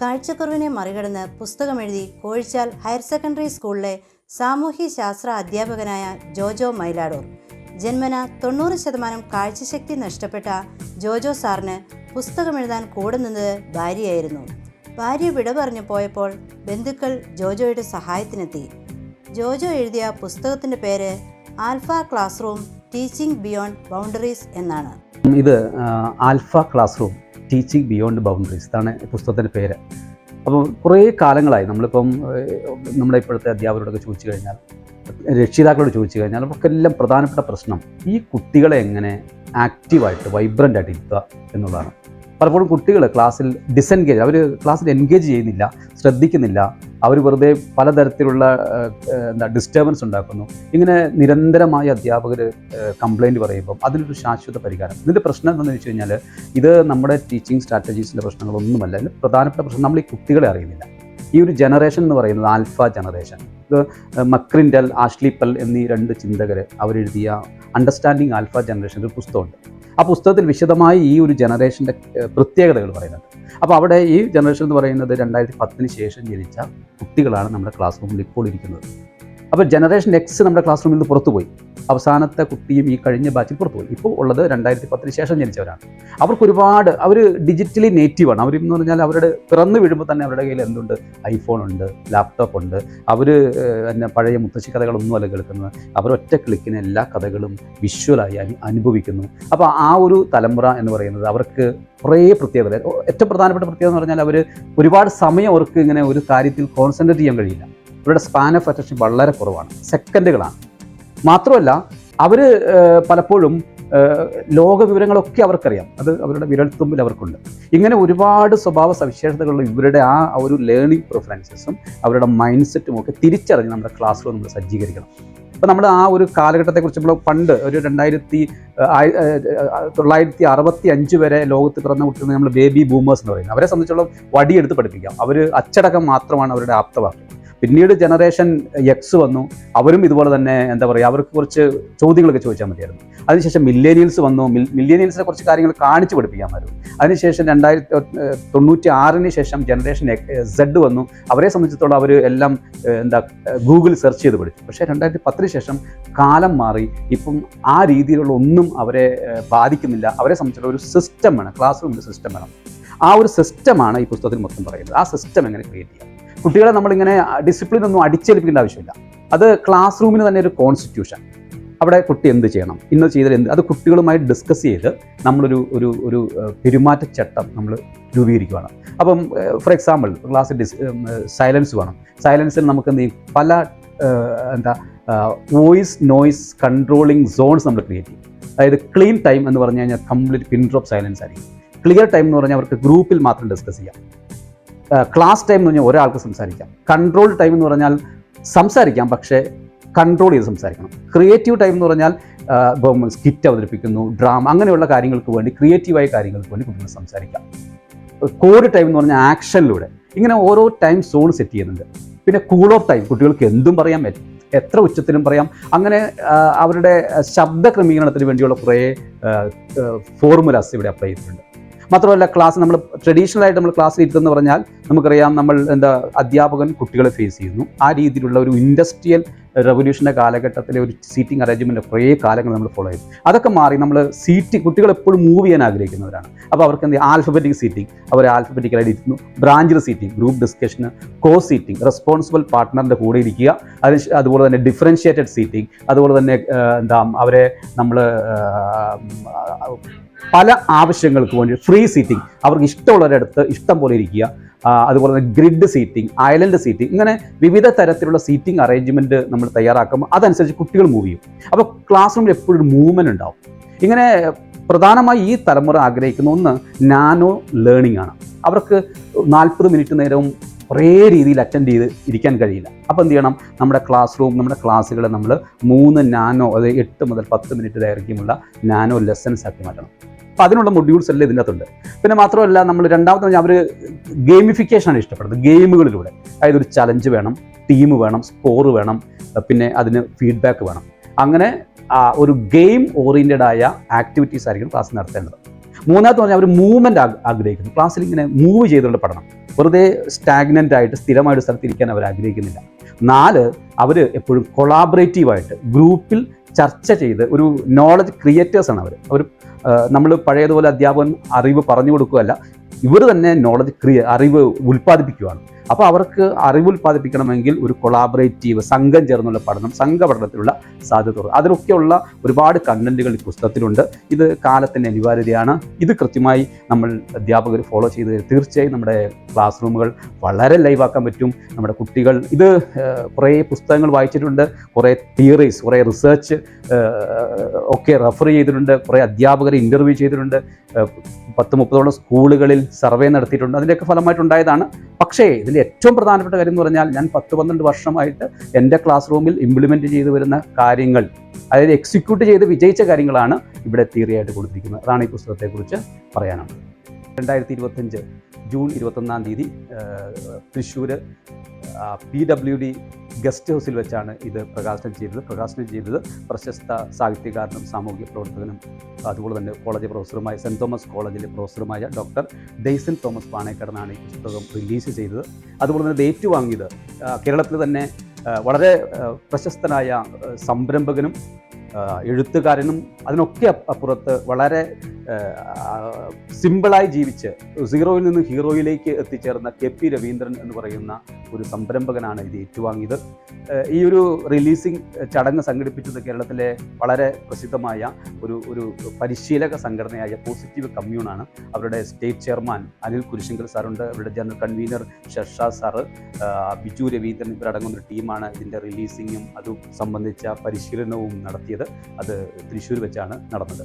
കാഴ്ചക്കുറവിനെ മറികടന്ന് പുസ്തകമെഴുതി Kozhichal higher secondary സ്കൂളിലെ സാമൂഹ്യ ശാസ്ത്ര അധ്യാപകനായ ജോജോ മൈലാടൂർ. ജന്മന തൊണ്ണൂറ് ശതമാനം കാഴ്ചശക്തി നഷ്ടപ്പെട്ട ജോജോ സാറിന് പുസ്തകമെഴുതാൻ കൂടെ നിന്നത് ഭാര്യയായിരുന്നു. ഭാര്യ വിട പറഞ്ഞു പോയപ്പോൾ ബന്ധുക്കൾ ജോജോയുടെ സഹായത്തിനെത്തി. ജോജോ എഴുതിയ പുസ്തകത്തിന്റെ പേര് alpha classroom teaching beyond boundaries എന്നാണ്. ഇത് alpha classroom teaching beyond boundaries ഇതാണ് പുസ്തകത്തിന്റെ പേര്. അപ്പോൾ കുറേ കാലങ്ങളായി നമ്മളിപ്പം നമ്മുടെ ഇപ്പോഴത്തെ അധ്യാപകരോടൊക്കെ ചോദിച്ചു കഴിഞ്ഞാൽ രക്ഷിതാക്കളോട് ചോദിച്ചു കഴിഞ്ഞാൽ അവർക്കെല്ലാം പ്രധാനപ്പെട്ട പ്രശ്നം ഈ കുട്ടികളെ എങ്ങനെ ആക്റ്റീവായിട്ട് വൈബ്രന്റ് ആയിട്ട് ഇരുത്തുക എന്നുള്ളതാണ്. പലപ്പോഴും കുട്ടികൾ ക്ലാസ്സിൽ ഡിസെൻഗേജ് അവർ ക്ലാസ്സിൽ എൻഗേജ് ചെയ്യുന്നില്ല ശ്രദ്ധിക്കുന്നില്ല അവർ വെറുതെ പലതരത്തിലുള്ള എന്താ ഡിസ്റ്റർബൻസ് ഉണ്ടാക്കുന്നു. ഇങ്ങനെ നിരന്തരമായി അധ്യാപകർ കംപ്ലൈന്റ് പറയുമ്പോൾ അതിനൊരു ശാശ്വത പരിഹാരം. ഇതിന്റെ പ്രശ്നം എന്താണെന്ന് വെച്ച് കഴിഞ്ഞാൽ ഇത് നമ്മുടെ ടീച്ചിങ് സ്ട്രാറ്റജീസിന്റെ പ്രശ്നങ്ങളൊന്നുമല്ല. ഇതിൽ പ്രധാനപ്പെട്ട പ്രശ്നം നമ്മൾ ഈ കുട്ടികളെ അറിയുന്നില്ല. ഈ ഒരു ജനറേഷൻ എന്ന് പറയുന്നത് ആൽഫ ജനറേഷൻ ഇത് മക്രിൻഡൽ ആഷ്ലിപ്പൽ എന്നീ രണ്ട് ചിന്തകർ അവരെഴുതിയ അണ്ടർസ്റ്റാൻഡിങ് ആൽഫ ജനറേഷൻ ഒരു പുസ്തകമുണ്ട്. ആ പുസ്തകത്തിൽ വിശദമായി ഈ ഒരു ജനറേഷന്റെ പ്രത്യേകതകൾ പറയുന്നുണ്ട്. അപ്പോൾ അവിടെ ഈ ജനറേഷൻ എന്ന് പറയുന്നത് രണ്ടായിരത്തി പത്തിന് ശേഷം ജനിച്ച കുട്ടികളാണ് നമ്മുടെ ക്ലാസ് റൂമിൽ ഇപ്പോൾ ഇരിക്കുന്നത്. അപ്പോൾ ജനറേഷൻ എക്സ് നമ്മുടെ ക്ലാസ് റൂമിൽ നിന്ന് പുറത്തു പോയി അവസാനത്തെ കുട്ടിയും ഈ കഴിഞ്ഞ ബാച്ചിൽ പുറത്തു പോയി ഇപ്പോൾ ഉള്ളത് രണ്ടായിരത്തി പത്തിന് ശേഷം ജനിച്ചവരാണ്. അവർക്ക് ഒരുപാട് അവർ ഡിജിറ്റലി നേറ്റീവാണ് അവരെന്ന് പറഞ്ഞാൽ അവരുടെ പിറന്നു വീഴുമ്പോൾ തന്നെ അവരുടെ കയ്യിൽ എന്തുണ്ട്? ഐഫോൺ ഉണ്ട് ലാപ്ടോപ്പ് ഉണ്ട്. അവർ പിന്നെ പഴയ മുത്തശ്ശി കഥകളൊന്നും അല്ല കേൾക്കുന്നത്. അവർ ഒറ്റ ക്ലിക്കിന് എല്ലാ കഥകളും വിഷ്വലായി അനു അനുഭവിക്കുന്നു. അപ്പോൾ ആ ഒരു തലമുറ എന്ന് പറയുന്നത് അവർക്ക് കുറേ പ്രത്യേകത. ഏറ്റവും പ്രധാനപ്പെട്ട പ്രത്യേകത എന്ന് പറഞ്ഞാൽ അവർ ഒരുപാട് സമയം അവർക്ക് ഇങ്ങനെ ഒരു കാര്യത്തിൽ കോൺസെൻട്രേറ്റ് ചെയ്യാൻ കഴിയില്ല. അവരുടെ സ്പാൻ ഓഫ് അറ്റൻഷൻ വളരെ കുറവാണ്. സെക്കൻഡുകളാണ് മാത്രമല്ല അവർ പലപ്പോഴും ലോക വിവരങ്ങളൊക്കെ അവർക്കറിയാം. അത് അവരുടെ വിരൽത്തുമ്പിൽ അവർക്കുണ്ട്. ഇങ്ങനെ ഒരുപാട് സ്വഭാവ സവിശേഷതകളുള്ള ഇവരുടെ ആ ഒരു ലേണിംഗ് പ്രിഫറൻസസും അവരുടെ മൈൻഡ് സെറ്റും ഒക്കെ തിരിച്ചറിഞ്ഞ് നമ്മുടെ ക്ലാസ് റൂം നമ്മൾ സജ്ജീകരിക്കണം. അപ്പോൾ നമ്മൾ ആ ഒരു കാലഘട്ടത്തെക്കുറിച്ച് നമ്മൾ പണ്ട് ഒരു രണ്ടായിരത്തി തൊള്ളായിരത്തി അറുപത്തി അഞ്ച് വരെ ലോകത്ത് പിറന്ന കുട്ടികൾ നമ്മൾ ബേബി ബൂമേഴ്സ് എന്ന് പറയുന്നത്. അവരെ സംബന്ധിച്ചോളം വടിയെടുത്ത് പഠിപ്പിക്കാം. അവർ അച്ചടക്കം മാത്രമാണ് അവരുടെ ആപ്തവാക്യം. പിന്നീട് ജനറേഷൻ എക്സ് വന്നു. അവരും ഇതുപോലെ തന്നെ എന്താ പറയുക അവർക്ക് കുറച്ച് ചോദ്യങ്ങളൊക്കെ ചോദിച്ചാൽ മതിയായിരുന്നു. അതിനുശേഷം മില്ലേനിയൽസ് വന്നു. മില്ലേനിയൽസിനെ കുറച്ച് കാര്യങ്ങൾ കാണിച്ചു പഠിപ്പിക്കാമായിരുന്നു അതിനുശേഷം രണ്ടായിരത്തി തൊണ്ണൂറ്റി ആറിന് ശേഷം ജനറേഷൻ സെഡ് വന്നു. അവരെ സംബന്ധിച്ചിടത്തോളം അവർ എല്ലാം എന്താ ഗൂഗിൾ സെർച്ച് ചെയ്ത് പഠിച്ചു. പക്ഷേ രണ്ടായിരത്തി പത്തിന് ശേഷം കാലം മാറി. ഇപ്പം ആ രീതിയിലുള്ള ഒന്നും അവരെ ബാധിക്കുന്നില്ല. അവരെ സംബന്ധിച്ചിടത്തോളം ഒരു സിസ്റ്റം വേണം. ക്ലാസ് റൂമിന്റെ സിസ്റ്റം വേണം. ആ ഒരു സിസ്റ്റമാണ് ഈ പുസ്തകത്തിൽ മൊത്തം പറയുന്നത്. ആ സിസ്റ്റം എങ്ങനെ ക്രിയേറ്റ് ചെയ്യാം? കുട്ടികളെ നമ്മളിങ്ങനെ ഡിസിപ്ലിൻ ഒന്നും അടിച്ചേൽപ്പിക്കേണ്ട ആവശ്യമില്ല. അത് ക്ലാസ് റൂമിന് തന്നെ ഒരു കോൺസ്റ്റിറ്റ്യൂഷൻ അവിടെ കുട്ടി എന്ത് ചെയ്യണം? ഇന്നത് ചെയ്താൽ എന്ത്? അത് കുട്ടികളുമായി ഡിസ്കസ് ചെയ്ത് നമ്മളൊരു ഒരു ഒരു പെരുമാറ്റ പെരുമാറ്റച്ചട്ടം നമ്മൾ രൂപീകരിക്കുകയാണ് അപ്പം for example class this silence വേണം. സൈലൻസിൽ നമുക്ക് എന്ത് ചെയ്യും? പല എന്താ വോയിസ് നോയിസ് കൺട്രോളിങ് സോൺസ് നമ്മൾ ക്രിയേറ്റ് ചെയ്യും. അതായത് ക്ലീൻ ടൈം എന്ന് പറഞ്ഞു കഴിഞ്ഞാൽ കംപ്ലീറ്റ് പിൻ ഡ്രോപ്പ് സൈലൻസ് ആയിരിക്കും. ക്ലിയർ ടൈം എന്ന് പറഞ്ഞാൽ അവർക്ക് ഗ്രൂപ്പിൽ മാത്രം ഡിസ്കസ് ചെയ്യാം. ക്ലാസ് ടൈം എന്ന് പറഞ്ഞാൽ ഒരാൾക്ക് സംസാരിക്കാം. കൺട്രോൾ ടൈം എന്ന് പറഞ്ഞാൽ സംസാരിക്കാം പക്ഷേ കൺട്രോൾ ചെയ്ത് സംസാരിക്കണം. ക്രിയേറ്റീവ് ടൈം എന്ന് പറഞ്ഞാൽ ഇപ്പം സ്കിറ്റ് അവതരിപ്പിക്കുന്നു ഡ്രാമ അങ്ങനെയുള്ള കാര്യങ്ങൾക്ക് വേണ്ടി ക്രിയേറ്റീവായ കാര്യങ്ങൾക്ക് വേണ്ടി കുട്ടികൾ സംസാരിക്കാം. കോഡ് ടൈം എന്ന് പറഞ്ഞാൽ ആക്ഷനിലൂടെ ഇങ്ങനെ ഓരോ ടൈം സോൺ സെറ്റ് ചെയ്യുന്നുണ്ട്. പിന്നെ കൂൾ ഓഫ് ടൈം കുട്ടികൾക്ക് എന്തും പറയാം എത്ര ഉച്ചത്തിലും പറയാം. അങ്ങനെ അവരുടെ ശബ്ദ ക്രമീകരണത്തിന് വേണ്ടിയുള്ള കുറേ ഫോർമുലാസ് ഇവിടെ അപ്ലൈ ചെയ്തിട്ടുണ്ട്. മാത്രമല്ല ക്ലാസ് നമ്മൾ ട്രഡീഷണൽ ആയിട്ട് നമ്മൾ ക്ലാസ്സിൽ ഇരുത്തെന്ന് പറഞ്ഞാൽ നമുക്കറിയാം നമ്മൾ എന്താ അധ്യാപകൻ കുട്ടികളെ ഫേസ് ചെയ്യുന്നു. ആ രീതിയിലുള്ള ഒരു ഇൻഡസ്ട്രിയൽ റവല്യൂഷന്റെ കാലഘട്ടത്തിലെ ഒരു സീറ്റിംഗ് അറേഞ്ച്മെന്റ് കുറേ കാലങ്ങൾ നമ്മൾ ഫോളോ ചെയ്തു. അതൊക്കെ മാറി നമ്മൾ സീറ്റ് കുട്ടികൾ എപ്പോഴും മൂവ് ചെയ്യാൻ ആഗ്രഹിക്കുന്നവരാണ്. അപ്പോൾ അവർക്ക് എന്ത് ആൽഫബറ്റിക് സീറ്റിംഗ് അവർ ആൽഫബറ്റിക്കലായിട്ട് ഇരിക്കുന്നു ബ്രാഞ്ചിൽ സീറ്റിംഗ് ഗ്രൂപ്പ് ഡിസ്കഷന് കോ സീറ്റിംഗ് റെസ്പോൺസിബിൾ പാർട്ട്ണറിന്റെ കൂടെ ഇരിക്കുക. അതിന് അതുപോലെ തന്നെ ഡിഫറൻഷ്യേറ്റഡ് സീറ്റിംഗ് അതുപോലെ തന്നെ എന്താ അവരെ നമ്മൾ പല ആവശ്യങ്ങൾക്ക് വേണ്ടി ഫ്രീ സീറ്റിംഗ് അവർക്ക് ഇഷ്ടമുള്ളവരടുത്ത് ഇഷ്ടം പോലെ ഇരിക്കുക. അതുപോലെ തന്നെ ഗ്രിഡ് സീറ്റിംഗ് ഐലൻഡ് സീറ്റിംഗ് ഇങ്ങനെ വിവിധ തരത്തിലുള്ള സീറ്റിംഗ് അറേഞ്ച്മെന്റ് നമ്മൾ തയ്യാറാക്കുമ്പോൾ അതനുസരിച്ച് കുട്ടികൾ മൂവ് ചെയ്യും. അപ്പോൾ ക്ലാസ് റൂമിൽ എപ്പോഴും മൂവ്മെന്റ് ഉണ്ടാവും. ഇങ്ങനെ പ്രധാനമായി ഈ തലമുറ ആഗ്രഹിക്കുന്ന ഒന്ന് നാനോ ലേണിംഗ് ആണ്. അവർക്ക് നാൽപ്പത് മിനിറ്റ് നേരവും ഒരേ രീതിയിൽ അറ്റൻഡ് ചെയ്ത് ഇരിക്കാൻ കഴിയില്ല. അപ്പോൾ എന്ത് ചെയ്യണം? നമ്മുടെ ക്ലാസ് റൂം നമ്മുടെ ക്ലാസ്സുകളെ നമ്മൾ മൂന്ന് നാനോ അതായത് എട്ട് മുതൽ പത്ത് മിനിറ്റ് ദൈർഘ്യമുള്ള നാനോ ലെസൺസ് ആക്കി മാറ്റണം. അപ്പോൾ അതിനുള്ള മൊഡ്യൂൾസ് എല്ലാം ഇതിനകത്തുണ്ട്. പിന്നെ മാത്രമല്ല നമ്മൾ രണ്ടാമത്തെ അവർ ഗെയിമിഫിക്കേഷനാണ് ഇഷ്ടപ്പെടുന്നത്. ഗെയിമുകളിലൂടെ. അതായത് ഒരു ചലഞ്ച് വേണം ടീം വേണം സ്കോർ വേണം പിന്നെ അതിന് ഫീഡ്ബാക്ക് വേണം. അങ്ങനെ ഒരു ഗെയിം ഓറിയന്റഡ് ആയ ആക്ടിവിറ്റീസ് ആയിരിക്കും ക്ലാസ് നടത്തേണ്ടത്. മൂന്നാമത്തെ പറഞ്ഞാൽ അവർ മൂവ്മെന്റ് ആഗ്രഹിക്കുന്നു. ക്ലാസ്സിൽ ഇങ്ങനെ മൂവ് ചെയ്തുകൊണ്ട് പഠനം. വെറുതെ സ്റ്റാഗ്നന്റ് ആയിട്ട് സ്ഥിരമായിട്ട് സ്ഥലത്തിരിക്കാൻ അവർ ആഗ്രഹിക്കുന്നില്ല. നാല് അവർ എപ്പോഴും കൊളാബറേറ്റീവായിട്ട് ഗ്രൂപ്പിൽ ചർച്ച ചെയ്ത് ഒരു നോളജ് ക്രിയേറ്റേഴ്സ് ആണ് അവർ അവർ നമ്മൾ പഴയതുപോലെ അധ്യാപകൻ അറിവ് പറഞ്ഞു കൊടുക്കുകയല്ല ഇവർ തന്നെ നോളജ് ക്രിയ അറിവ് ഉൽപ്പാദിപ്പിക്കുകയാണ്. അപ്പോൾ അവർക്ക് അറിവ് ഉൽപ്പാദിപ്പിക്കണമെങ്കിൽ ഒരു കൊളാബറേറ്റീവ് സംഘം ചേർന്നുള്ള പഠനം സംഘപഠനത്തിലുള്ള സാധ്യത അതിലൊക്കെയുള്ള ഒരുപാട് കണ്ടന്റുകൾ ഈ പുസ്തകത്തിലുണ്ട്. ഇത് കാലത്തിന്റെ അനിവാര്യതയാണ്. ഇത് കൃത്യമായി നമ്മൾ അധ്യാപകർ ഫോളോ ചെയ്ത് തീർച്ചയായും നമ്മുടെ ക്ലാസ് റൂമുകൾ വളരെ ലൈവാക്കാൻ പറ്റും. നമ്മുടെ കുട്ടികൾ ഇത് കുറേ പുസ്തകങ്ങൾ വായിച്ചിട്ടുണ്ട്. കുറേ തിയറീസ് കുറേ റിസർച്ച് ഒക്കെ റെഫർ ചെയ്തിട്ടുണ്ട്. കുറേ അധ്യാപകരെ ഇന്റർവ്യൂ ചെയ്തിട്ടുണ്ട്. പത്ത് മുപ്പതോളം സ്കൂളുകളിൽ സർവേ നടത്തിയിട്ടുണ്ട്. അതിന്റെയൊക്കെ ഫലമായിട്ടുണ്ടായതാണ്. പക്ഷേ ഇതിൽ ഏറ്റവും പ്രധാനപ്പെട്ട കാര്യം എന്ന് പറഞ്ഞാൽ ഞാൻ പത്ത് പന്ത്രണ്ട് വർഷമായിട്ട് എന്റെ ക്ലാസ് റൂമിൽ ഇംപ്ലിമെന്റ് ചെയ്തു വരുന്ന കാര്യങ്ങൾ അതായത് എക്സിക്യൂട്ട് ചെയ്ത് വിജയിച്ച കാര്യങ്ങളാണ് ഇവിടെ തിയറിയായിട്ട് കൊടുത്തിരിക്കുന്നത്. അതാണ് ഈ പുസ്തകത്തെക്കുറിച്ച് പറയാനുള്ളത്. രണ്ടായിരത്തി ഇരുപത്തഞ്ച് ജൂൺ ഇരുപത്തൊന്നാം തീയതി Thrissur P W D guest ഹൗസിൽ വെച്ചാണ് ഇത് പ്രകാശനം ചെയ്തത്. പ്രകാശനം ചെയ്തത് പ്രശസ്ത സാഹിത്യകാരനും സാമൂഹ്യ പ്രവർത്തകനും അതുപോലെ തന്നെ കോളേജ് പ്രൊഫസറുമായ സെന്റ് തോമസ് കോളേജിലെ പ്രൊഫസറുമായ ഡോക്ടർ ഡെയ്സൺ തോമസ് പാണേക്കടനാണ് ഈ പുസ്തകം റിലീസ് ചെയ്തത്. അതുപോലെ തന്നെ ഇത് ഏറ്റുവാങ്ങിയത് ആ, കേരളത്തിൽ തന്നെ വളരെ പ്രശസ്തനായ സംരംഭകനും എഴുത്തുകാരനും അതിനൊക്കെ അപ്പ- അപ്പുറത്ത് വളരെ സിമ്പിളായി ജീവിച്ച് സീറോയിൽ നിന്ന് ഹീറോയിലേക്ക് എത്തിച്ചേർന്ന കെ പി രവീന്ദ്രൻ എന്ന് പറയുന്ന ഒരു സംരംഭകനാണ് ഇത് ഏറ്റുവാങ്ങിയത്. ഈ ഒരു റിലീസിംഗ് ചടങ്ങ് സംഘടിപ്പിച്ചത് കേരളത്തിലെ വളരെ പ്രസിദ്ധമായ ഒരു ഒരു പരിശീലക സംഘടനയായ പോസിറ്റീവ് കമ്മ്യൂണാണ്. അവരുടെ സ്റ്റേറ്റ് ചെയർമാൻ അനിൽ കുരിശങ്കൽ സാറുണ്ട്. അവരുടെ general convener Sharsha sir. Biju Raveendran ഇവരടങ്ങുന്ന ഒരു ടീമാണ് ഇതിന്റെ റിലീസിങ്ങും അതും സംബന്ധിച്ച പരിശീലനവും നടത്തിയത്. അത് തൃശ്ശൂർ വെച്ചാണ് നടന്നത്.